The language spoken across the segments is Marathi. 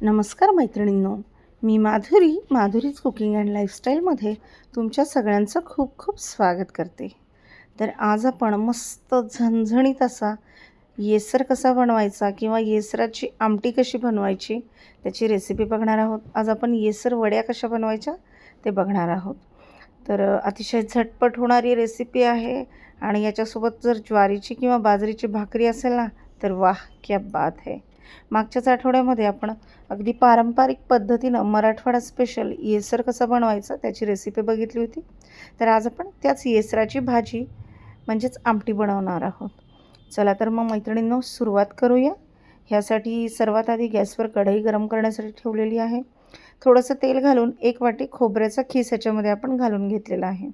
नमस्कार मैत्रिणींनो. मी माधुरी माधुरीज कुकिंग अँड लाईफस्टाईलमध्ये तुमच्या सगळ्यांचं खूप खूप स्वागत करते. तर आज आपण मस्त झणझणीत असा येसर कसा बनवायचा किंवा येसराची आमटी कशी बनवायची त्याची रेसिपी बघणार आहोत. आज आपण येसर वड्या कशा बनवायच्या ते बघणार आहोत. तर अतिशय झटपट होणारी रेसिपी आहे आणि याच्यासोबत जर ज्वारीची किंवा बाजरीची भाकरी असेल ना तर वाह क्या बात आहे मागच्याच आठवड्यामध्ये आपण अगदी पारंपरिक पद्धतीनं मराठवाडा स्पेशल येसर कसं बनवायचं त्याची रेसिपी बघितली होती. तर आज आपण त्याच येसराची भाजी म्हणजेच आमटी बनवणार आहोत. चला तर मग मैत्रिणींनो सुरुवात करूया. ह्यासाठी सर्वात आधी गॅसवर कढई गरम करण्यासाठी ठेवलेली आहे. थोडंसं तेल घालून एक वाटी खोबऱ्याचा खीस ह्याच्यामध्ये आपण घालून घेतलेला आहे.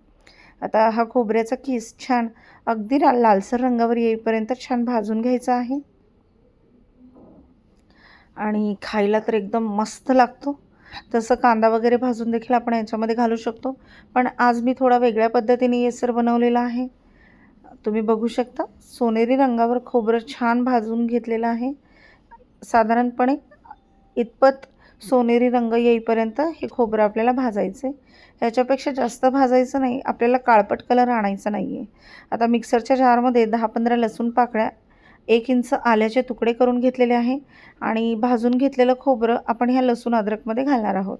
आता हा खोबऱ्याचा खीस छान अगदी लालसर रंगावर येईपर्यंत छान भाजून घ्यायचा आहे. आणि खायला तर एकदम मस्त लागतो. तसं कांदा वगैरे भाजून देखील आपण याच्यामध्ये घालू शकतो. पण आज मी थोडा वेगळ्या पद्धतीने येसर बनवलेला आहे. तुम्ही बघू शकता सोनेरी रंगावर खोबरं छान भाजून घेतलेलं आहे. साधारणपणे इतपत सोनेरी रंग येईपर्यंत हे खोबरं आपल्याला भाजायचं आहे ह्याच्यापेक्षा जास्त भाजायचं नाही आपल्याला काळपट कलर आणायचा नाही आहे आता मिक्सरच्या जारमध्ये दहा पंधरा लसूण पाकळ्या एक इंच आल्याचे तुकडे करून घेतलेले आहे आणि भाजून घेतलेलं खोबरं आपण ह्या लसूण अद्रकमध्ये घालणार आहोत.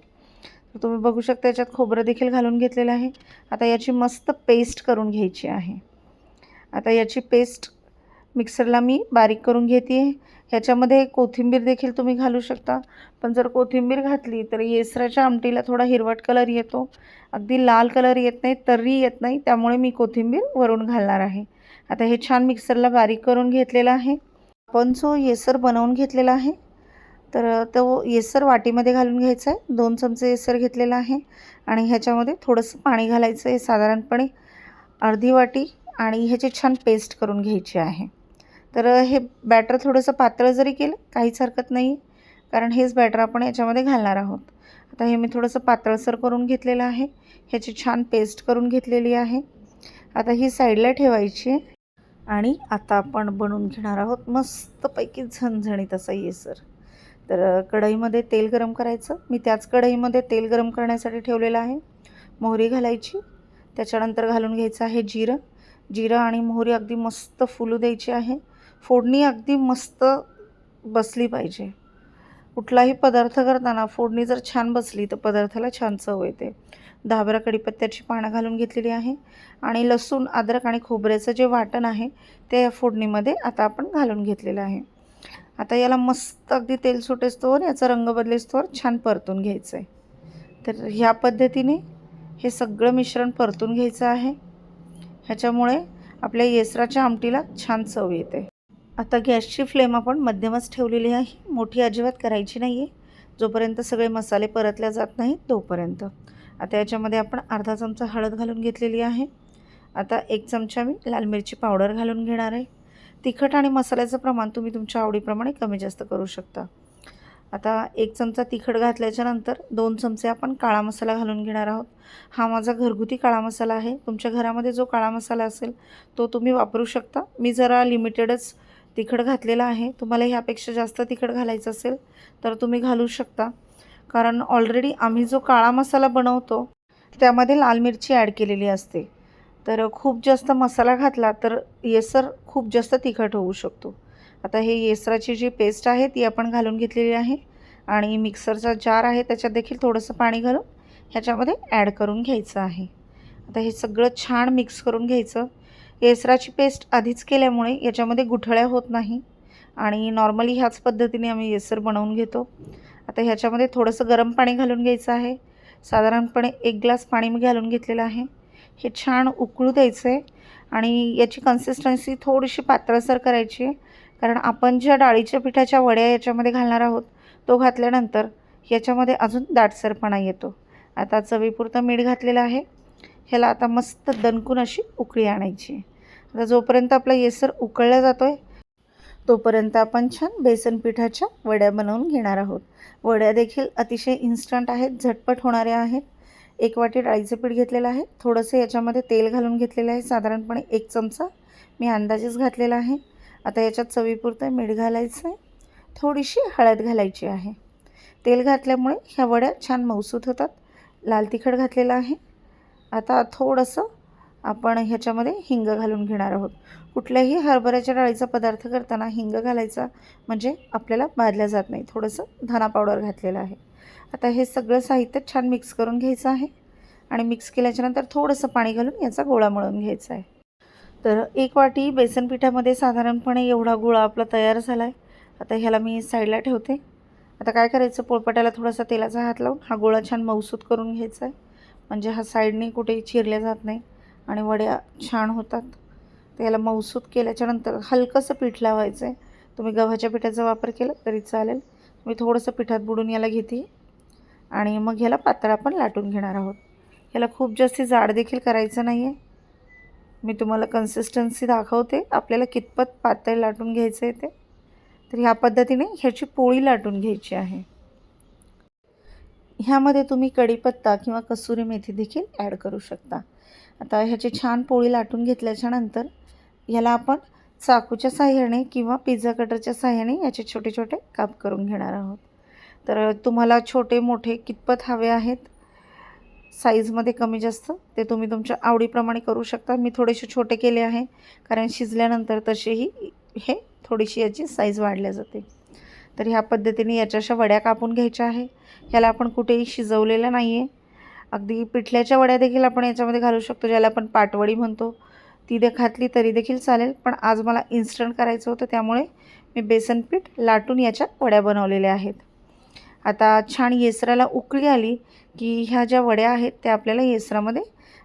तर तुम्ही बघू शकता याच्यात खोबरं देखील घालून घेतलेलं आहे. आता याची मस्त पेस्ट करून घ्यायची आहे. आता याची पेस्ट मिक्सरला मी बारीक करून घेते आहे ह्याच्यामध्ये कोथिंबीर देखील तुम्ही घालू शकता. पण जर कोथिंबीर घातली तर येसराच्या आमटीला थोडा हिरवट कलर येतो. अगदी लाल कलर येत नाही तर्री येत नाही त्यामुळे मी कोथिंबीर वरून घालणार आहे. आता हे छान मिक्सरला बारीक करून घेतलेलं आहे. आपण जो येसर बनवून घेतलेला आहे तर तो येसर वाटीमध्ये घालून घ्यायचा आहे. दोन चमचे येसर घेतलेला आहे आणि ह्याच्यामध्ये थोडंसं पाणी घालायचं आहे साधारणपणे अर्धी वाटी आणि ह्याची छान पेस्ट करून घ्यायची आहे. तर हे बॅटर थोडंसं पातळ जरी केलं काहीच हरकत नाही कारण हेच बॅटर आपण याच्यामध्ये घालणार आहोत. आता हे मी थोडंसं पातळसर करून घेतलेलं आहे. ह्याची छान पेस्ट करून घेतलेली आहे. आता ही साईडला ठेवायची आहे. आणि आता आपण बनवून घेणार आहोत मस्तपैकी झणझणीत असा येसर. तर कढईमध्ये तेल गरम करायचं. मी त्याच कढईमध्ये तेल गरम करण्यासाठी ठेवलेलं आहे. मोहरी घालायची. त्याच्यानंतर घालून घ्यायचं आहे जिरं. जिरं आणि मोहरी अगदी मस्त फुलू द्यायची आहे. फोडणी अगदी मस्त बसली पाहिजे. कुठलाही पदार्थ करताना फोडणी जर छान बसली तर पदार्थाला छान चव येते. दहा कढीपत्त्याची पानं घालून घेतलेली आहे आणि लसूण अद्रक आणि खोबऱ्याचं जे वाटण आहे ते या फोडणीमध्ये आता आपण घालून घेतलेलं आहे. आता याला मस्त अगदी तेल सुटेस्तोवर याचा रंग बदलेस्तोवर छान परतून घ्यायचं आहे तर ह्या पद्धतीने हे सगळं मिश्रण परतून घ्यायचं आहे. ह्याच्यामुळे आपल्या येसराच्या आमटीला छान चव येते. आता गॅसची फ्लेम आपण मध्यमच ठेवलेली आहे. मोठी अजिबात करायची नाही आहे जोपर्यंत सगळे मसाले परतल्या जात नाहीत तोपर्यंत. आता याच्यामध्ये आपण अर्धा चमचा हळद घालून घेतलेली आहे. आता एक चमचा मी लाल मिरची पावडर घालून घेणार आहे. तिखट आणि मसाल्याचं प्रमाण तुम्ही तुमच्या आवडीप्रमाणे कमी जास्त करू शकता. आता एक चमचा तिखट घातल्याच्यानंतर दोन चमचे आपण काळा मसाला घालून घेणार आहोत. हा माझा घरगुती काळा मसाला आहे. तुमच्या घरामध्ये जो काळा मसाला असेल तो तुम्ही वापरू शकता. मी जरा लिमिटेडच तिखट घातलेला आहे. तुम्हाला ह्यापेक्षा जास्त तिखट घालायचं असेल तर तुम्ही घालू शकता. कारण ऑलरेडी आम्ही जो काळा मसाला बनवतो त्यामध्ये लाल मिरची ॲड केलेली असते. तर खूप जास्त मसाला घातला तर येसर खूप जास्त तिखट होऊ शकतो. आता हे येसराची जी पेस्ट आहे ती आपण घालून घेतलेली आहे. आणि मिक्सरचा जार आहे त्याच्यात देखील थोडंसं पाणी घालून ह्याच्यामध्ये ॲड करून घ्यायचं आहे. आता हे सगळं छान मिक्स करून घ्यायचं. येसराची पेस्ट आधीच केल्यामुळे याच्यामध्ये गुठळ्या होत नाही. आणि नॉर्मली ह्याच पद्धतीने आम्ही येसर बनवून घेतो. आता ह्याच्यामध्ये थोडंसं गरम पाणी घालून घ्यायचं आहे. साधारणपणे एक ग्लास पाणी मी घालून घेतलेलं आहे. हे छान उकळू द्यायचं आहे आणि याची कन्सिस्टन्सी थोडीशी पातळसर करायची आहे. कारण आपण ज्या डाळीच्या पिठाच्या वड्या याच्यामध्ये घालणार आहोत तो घातल्यानंतर याच्यामध्ये अजून दाटसरपणा येतो. आता चवीपुरतं मीठ घातलेलं आहे. ह्याला आता मस्त दणकून अशी उकळी आणायची. आता जोपर्यंत आपला येसर उकळला जातो आहे तोपर्यंत आपण छान बेसन पिठाच्या वड्या बनवून घेणार आहोत. वड्या देखील अतिशय इन्स्टंट आहेत झटपट होणाऱ्या आहेत. एक वाटी डाळीचं पीठ घेतलेलं आहे. थोडंसं याच्यामध्ये तेल घालून घेतलेलं आहे. साधारणपणे एक चमचा मी अंदाजेच घातलेला आहे. आता याच्यात चवीपुरतं मीठ घालायचं आहे थोडीशी हळद घालायची आहे. तेल घातल्यामुळे ह्या वड्या छान मौसूत होतात. लाल तिखट घातलेलं आहे. आता थोडंसं आपण ह्याच्यामध्ये हिंग घालून घेणार आहोत. कुठल्याही हरभऱ्याच्या डाळीचा पदार्थ करताना हिंग घालायचा म्हणजे आपल्याला भाजल्या जात नाही. थोडंसं धना पावडर घातलेलं आहे. आता हे सगळं साहित्य छान मिक्स करून घ्यायचं आहे आणि मिक्स केल्याच्यानंतर थोडंसं पाणी घालून याचा गोळा मळून घ्यायचा आहे. तर एक वाटी बेसन पिठामध्ये साधारणपणे एवढा गोळा आपला तयार झाला आहे आता ह्याला मी साईडला ठेवते. आता काय करायचं? पोळपाट्याला थोडासा तेलाचा हात लावून हा गोळा छान मऊसूत करून घ्यायचा आहे. म्हणजे हा साईडने कुठेही चिरल्या जात नाही आणि वड्या छान होतात. त्याला याला केल्याच्यानंतर हलकंसं पीठ लावायचं आहे तुम्ही गव्हाच्या पिठाचा वापर केला तरी चालेल. मी थोडंसं पिठात बुडून याला घेते. आणि मग ह्याला पातळ आपण लाटून घेणार आहोत. ह्याला खूप जास्त जाड देखील करायचं नाही आहे मी तुम्हाला कन्सिस्टन्सी दाखवते. आपल्याला कितपत पातळ लाटून घ्यायचं आहे ते. तर ह्या पद्धतीने ह्याची पोळी लाटून घ्यायची आहे. ह्यामध्ये तुम्ही कढीपत्ता किंवा कसुरी मेथी देखील ॲड करू शकता. आता ह्याची छान पोळी लाटून घेतल्याच्यानंतर ह्याला आपण चाकूच्या साह्याने किंवा पिझ्झा कटरच्या साह्याने याचे छोटे छोटे काप करून घेणार आहोत. तर तुम्हाला छोटे मोठे कितपत हवे आहेत? साईजमध्ये कमी जास्त ते तुम्ही तुमच्या आवडीप्रमाणे करू शकता. मी थोडेसे छोटे केले आहे. कारण शिजल्यानंतर तसेही हे थोडीशी याची साईज वाढल्या जाते. तर ह्या पद्धतीने याच्याशा वड्या कापून घ्यायच्या आहे. ह्याला आपण कुठेही शिजवलेलं नाही आहे अगदी पिठल्याच्या वड्या देखील आपण याच्यामध्ये घालू शकतो ज्याला आपण पाटवडी म्हणतो. ती दे घातली तरी देखील चालेल पण आज मला इन्स्टंट करायचं होतं त्यामुळे मी बेसन पीठ लाटून याच्या वड्या बनवलेल्या आहेत. आता छान येसराला उकळी आली की ह्या ज्या वड्या आहेत त्या आपल्याला येसरामध्ये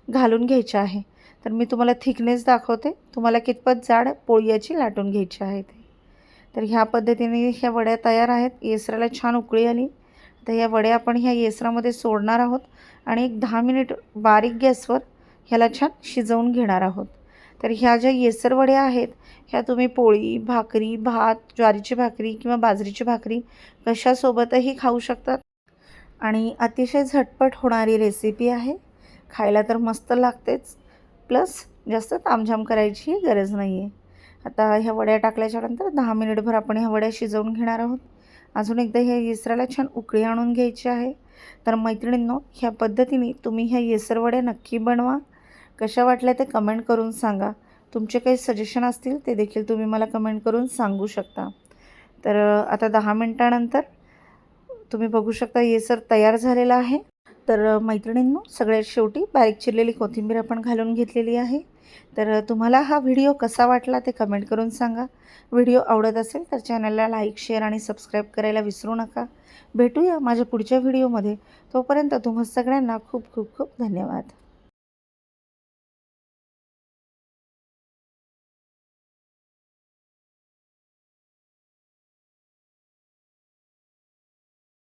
घालून घ्यायच्या आहे. तर मी तुम्हाला थिकनेस दाखवते. तुम्हाला कितपत जाड पोळी याची लाटून घ्यायची आहे ते. तर ह्या पद्धतीने ह्या वड्या तयार आहेत. येसराला छान उकळी आली. तर ह्या वड्या आपण ह्या येसरामध्ये सोडणार आहोत आणि एक दहा मिनिट बारीक गॅसवर ह्याला छान शिजवून घेणार आहोत. तर ह्या ज्या येसर वड्या आहेत ह्या तुम्ही पोळी भाकरी भात ज्वारीची भाकरी किंवा बाजरीची भाकरी कशासोबतही खाऊ शकतात. आणि अतिशय झटपट होणारी रेसिपी आहे. खायला तर मस्त लागतेच. प्लस जास्त तामझाम करायची गरज नाही आहे आता ह्या वड्या टाकल्याच्यानंतर दहा मिनिटभर आपण ह्या वड्या शिजवून घेणार आहोत. अजून एकदा ह्या येसराला छान उकळी आणून घ्यायची आहे. तर मैत्रिणींनो ह्या पद्धतीने तुम्ही ह्या येसर वड्या नक्की बनवा. कशा वाटल्या ते कमेंट करून सांगा. तुमचे काही सजेशन असतील ते देखील तुम्ही मला कमेंट करून सांगू शकता. तर आता दहा मिनटानंतर तुम्ही बघू शकता येसर तयार झालेला आहे. तर मैत्रिणींनो सगळ्यात शेवटी बारीक चिरलेली कोथिंबीर आपण घालून घेतलेली आहे. तर तुम्हाला हा व्हिडिओ कसा वाटला ते कमेंट करून सांगा. व्हिडिओ आवडत असेल तर चॅनलला लाईक शेअर आणि सबस्क्राईब करायला विसरू नका. भेटूया माझ्या पुढच्या व्हिडिओमध्ये. तोपर्यंत तुम्हा सगळ्यांना खूप खूप खूप धन्यवाद.